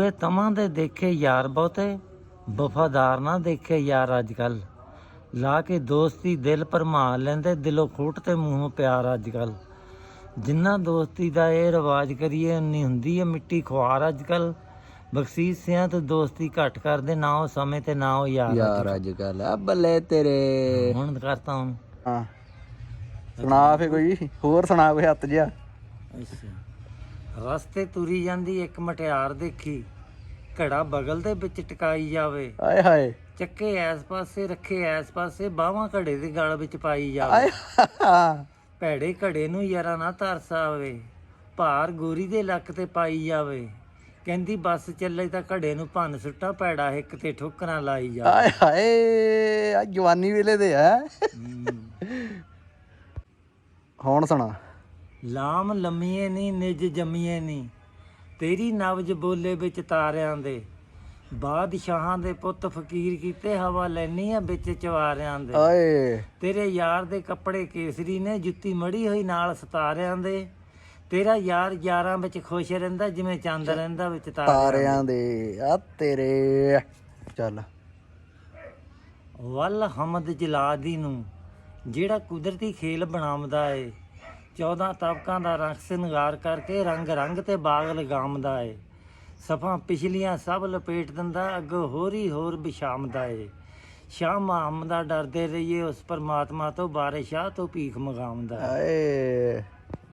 ਵੇ ਤਮਾਂ ਦੇ ਦੇਖੇ ਯਾਰ ਬਹੁਤੇ ਵਫਾਦਾਰ ਨਾ ਦੇਖੇ ਯਾਰ ਅੱਜ ਕੱਲ ਲਾ ਕੇ ਦੋਸਤੀ ਦਿਲ ਭਰਮਾ ਲੈਂਦੇ ਦਿਲੋਂ ਖੂਟ ਤੇ ਮੂੰਹੋਂ ਪਿਆਰ ਅੱਜ ਕੱਲ ਜਿੰਨਾ ਦੋਸਤੀ ਦਾ ਇਹ ਰਿਵਾਜ ਕਰੀਏ ਉਨੀ ਹੁੰਦੀ ਹੈ ਮਿੱਟੀ ਖੁਆਰ ਅੱਜ ਕੱਲ ਬਖਸ਼ੀਸ਼ ਸਿਆਂ ਤੇ ਦੋਸਤੀ ਘੱਟ ਕਰਦੇ ਨਾ ਉਹ ਸਮੇਂ ਤੇ ਨਾ ਉਹ ਯਾਰ ਯਾਰ ਅੱਜ ਕੱਲ ਆ ਬੱਲੇ ਤੇਰੇ। ਹੁਣ ਕਰਤਾ ਹੁਣ। ਹਾਂ। ਸੁਣਾ ਫੇ ਕੋਈ ਹੋਰ ਸੁਣਾ ਕੋਈ ਹੱਥ ਜਿਆ ਅੱਛਾ। ਰਸਤੇ ਤੁਰੀ ਜਾਂਦੀ ਇੱਕ ਮਟਿਆਰ ਦੇਖੀ। ਘੜਾ ਬਗਲ ਦੇ ਵਿੱਚ ਟਿਕਾਈ ਜਾਵੇ। ਆਏ ਹਾਏ। ਚੱਕੇ ਐਸ ਪਾਸੇ ਰੱਖੇ ਐਸ ਪਾਸੇ ਬਾਹਾਂ ਘੜੇ ਦੇ ਗਲ ਵਿੱਚ ਪਾਈ ਜਾਵੇ। ਆਏ ਭੈੜੇ ਘੜੇ ਨੂੰ ਯਾਰਾ ਨਾ ਤਰਸ ਆਵੇ ਭਾਰ ਗੋਰੀ ਦੇ ਲੱਕ ਤੇ ਪਾਈ ਜਾਵੇ। ਕਹਿੰਦੀ ਬੱਸ ਚੱਲੇ ਤਾਂ ਘੜੇ ਨੂੰ ਭੰਨ ਸੁੱਟਾ ਭੈੜਾ ਇੱਕ ਤੇ ਠੋਕਰਾਂ ਲਾਈ ਜਾ ਆਏ ਹਾਏ ਆ ਜਵਾਨੀ ਵੇਲੇ ਦੇ ਆ। ਹੁਣ ਸੁਣਾ। ਲਾਮ ਲੰਮੀਏ ਨਹੀਂ ਨਿਜ ਜੰਮੀਏ ਨਹੀਂ ਤੇਰੀ ਨਵਜ ਬੋਲੇ ਵਿੱਚ ਤਾਰਿਆਂ ਦੇ। ਬਾਦਸ਼ਾਹਾਂ ਦੇ ਪੁੱਤ ਫਕੀਰ ਕੀਤੇ ਹਵਾ ਲੈਣੀ ਆ ਵਿੱਚ ਚਵਾਰਿਆਂ ਦੇ। ਆਏ। ਤੇਰੇ ਯਾਰ ਦੇ ਕੱਪੜੇ ਕੇਸਰੀ ਨੇ ਜੁੱਤੀ ਮੜੀ ਹੋਈ ਨਾਲ ਸਤਾਰਿਆਂ ਦੇ। ਤੇਰਾ ਯਾਰ ਯਾਰਾਂ ਵਿੱਚ ਖੁਸ਼ ਰਹਿੰਦਾ ਜਿਵੇਂ ਚੰਦ ਰਹਿੰਦਾ ਵਿੱਚ ਤਾਰਿਆਂ ਦੇ। ਆ ਤੇਰੇ। ਚੱਲ। ਵੱਲ ਹਮਦ ਜਲਾਦੀ ਨੂੰ ਜਿਹੜਾ ਕੁਦਰਤੀ ਖੇਲ ਬਣਾਉਂਦਾ ਏ। 14 ਤਬਕਾਂ ਦਾ ਰੰਗ ਸਿੰਗਾਰ ਕਰਕੇ ਰੰਗ ਰੰਗ ਤੇ ਬਾਗ ਲਗਾਉਂਦਾ ਏ। ਸਫ਼ਾਂ ਪਿਛਲੀਆਂ ਸਭ ਲਪੇਟ ਦਿੰਦਾ, ਅੱਗੋਂ ਹੋਰ ਹੀ ਹੋਰ ਵਿਛਾਮਦਾ ਏ। ਸ਼ਾਹ ਮੁਹੰਮਦਾ ਡਰਦੇ ਰਹੀਏ, ਉਸ ਪਰਮਾਤਮਾ ਤੋਂ ਬਾਰਿਸ਼ਾਹ ਤੋਂ ਭੀਖ ਮੰਗਾਉਂਦਾ। ਏ।